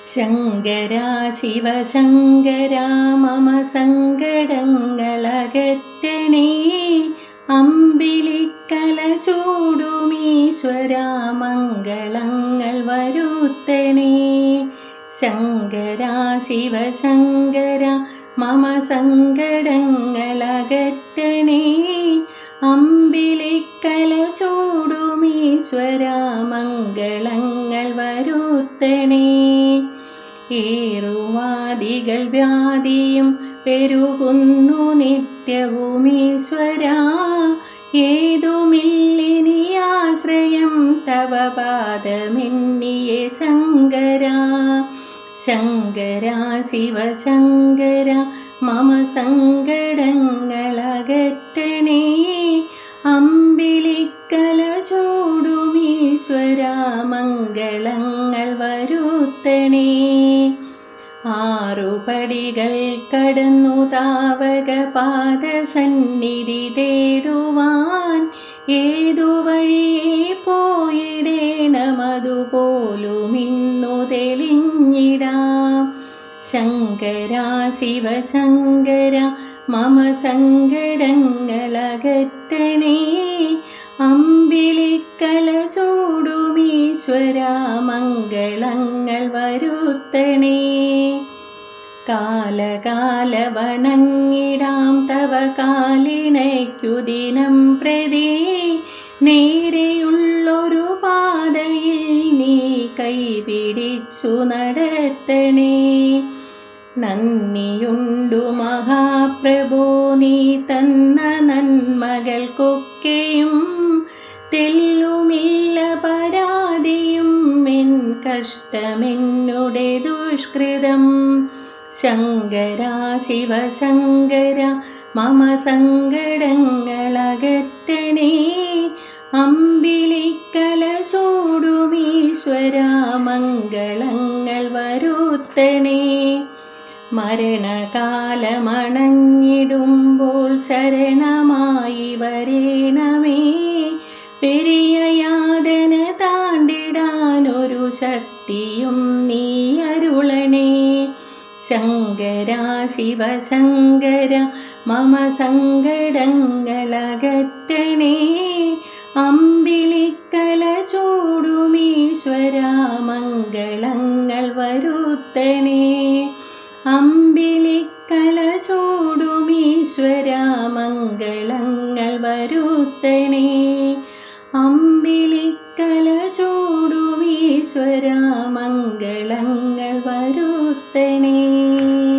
ശങ്കര ശിവശങ്കര മമ സങ്കടങ്ങളകറ്റണേ. അമ്പിളിക്കല ചൂടുമീശ്വര മംഗളങ്ങൾ വരുത്തണേ. ശങ്കര ശിവശങ്കര മമ സങ്കടങ്ങളകറ്റണേ. വരുത്തണേ ഏറുവാദികൾ വ്യാധിയും പെരുകുന്നു നിത്യവുമീശ്വര ഏതുമില്ലിനി ആശ്രയം തവ പാദമെന്നിയെ ശങ്കര. ശങ്കര ശിവശങ്കര മമ സങ്കടങ്ങളകറ്റണേ. വരുത്തണേ. ആറുപടികൾ കടന്നു താവക പാദസന്നിധി തേടുവാൻ ഏതു വഴിയെ പോയിടേണമതുപോലും ഇന്നു തെളിഞ്ഞിടാം. ശങ്കര ശിവശങ്കര മമ സങ്കടങ്ങളകറ്റണേ. അമ്പിളിക്കല ചൂടുമീശ്വര മംഗളങ്ങൾ വരുത്തണേ. കാലകാല വണങ്ങിടാം തവ കാലിനയ്ക്കു ദിനം പ്രതി. നേരെയുള്ളൊരു പാതയിൽ നീ കൈപിടിച്ചു നടത്തണേ. നന്ദിയുണ്ടു മഹാപ്രഭു നീ തന്ന നന്മകൾക്കൊക്കെയും തെല്ലുമില്ല കഷ്ടമെന്നുടെ ദുഷ്കൃതം. ശങ്കര ശിവശങ്കര മമ സങ്കടങ്ങളകറ്റനേ. അമ്പിളിക്കല ചൂടുമീശ്വര മംഗളങ്ങൾ വരുത്തണേ. മരണകാലമണഞ്ഞിടുമ്പോൾ ശരണമായി വരേണമേ. പെരിയ ശക്തിയും നീ അരുളണേ. ശങ്കര ശിവശങ്കര മമ സങ്കടങ്ങളകറ്റണേ. അമ്പിളിക്കല ചൂടുമീശ്വര മംഗളങ്ങൾ വരുത്തണേ. അമ്പിളിക്കല ചൂടുമീശ്വര മംഗളങ്ങൾ വരുത്തണേ. മംഗളങ്ങൾ